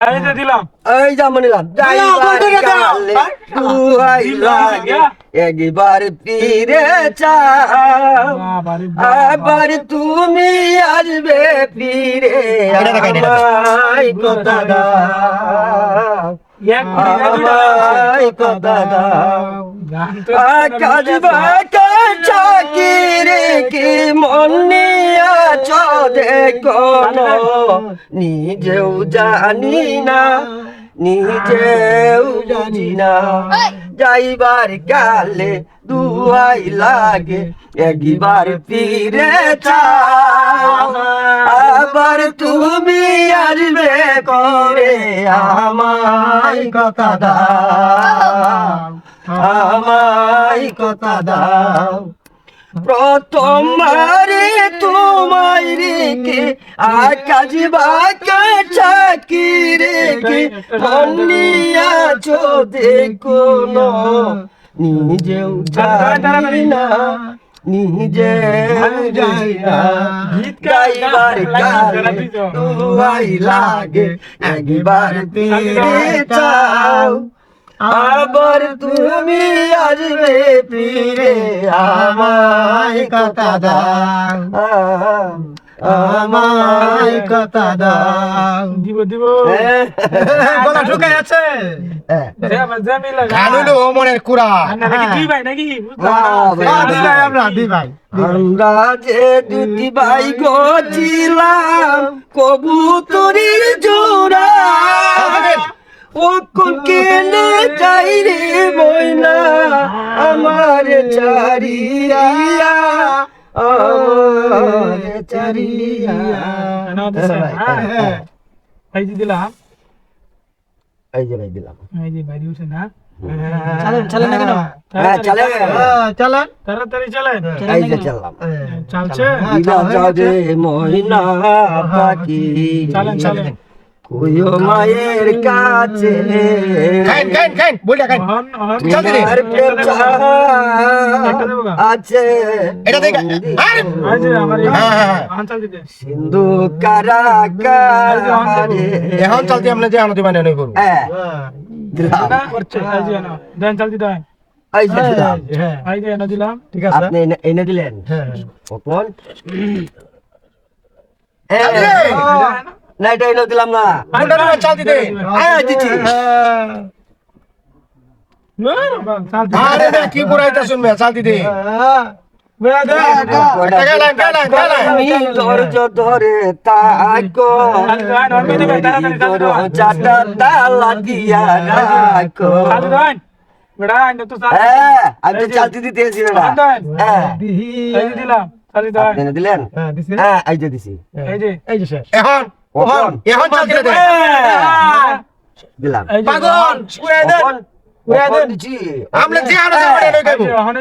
এই যে দিলাম। এই যেমন নিলাম। একবার ফিরে আবার তুমি আসবে ফিরে কথা দাও। কথা দাও। চাকিরে কি মন নিয়াছ দেখো। নিজেও জানি না নিজেও জানি না যাইবার কালে দুয়াই লাগে একবার ফিরে আবার তুমি আসবে করে আমায় কথা দাও আমায় কথা দাও প্রথমবারে তোমায় রেখে আকাশ বাকা চাকি রেখে মনিয়াছ দেখো নিজেও জানি না নিজে গাইবার কালে লাগে। একবার চাও আবার তুমি আসবে ফিরে আমায় কথা দাও। আমায় কথা দাও। দিব দিব। গলা শুকাই আছে। যা যা মিলা গান হইল মনের কুড়া। নাকি দুই ভাই নাকি? বাহ, দি ভাই আমরা দি ভাই। যে দুটি ভাই গছিলাম কবুতরি জোড়া ও কোন কেনে যাই রে ময়না আমার চারিয়া আমার চারিয়া। এই যে দিলাম। এই যে ভাই দিলাম। এই যে বাইরে উঠে না? চালেন চালেন না কেন? হ্যাঁ চলে চালেন। তাড়াতাড়ি চলেন? এই যে চললাম। চলছে? দিলা যাবে ময়না পাখি। চলেন চলেন। কুয়ো মায়ের কাছে। খাইন খাইন খাইন বইটা খাইন। হন হন দে। তোমার পেঁচা আছে। এটা দেখ আরে। এই আমার হ্যাঁ, হ্যাঁ, হ্যাঁ। হন চল দিতে। সিন্ধু কারাগারে। এখন চলতে আমরা যে আনতে মানে নই করব হ্যাঁ, দিলাম। করছে এই যে না। দেন চল দিতে হয়। দিলাম। এই এনে দিলাম। ঠিক আছে। আপনি এনে- দিলেন। হ্যাঁ। কখন? আরে! না এটা এনে দিলাম না। মুন্ডা চলতে দে হ্যাঁ। দিচ্ছি দিতে। না কি পুরাইতা শুনবে চল দিতে। হয়। চল হ্যাঁ। হ্যাঁ চল দিতে হয়। দিলেন? হ্যাঁ হ্যাঁ এই যে দিছি। এই যে। এই যে এখন? এখন চলতে দে দিলাম। এই যে পাগল পুরাই দেন কখন? উড়াই কখন? দেন। দিছি আমরা যে মানে নই এই করব যে হন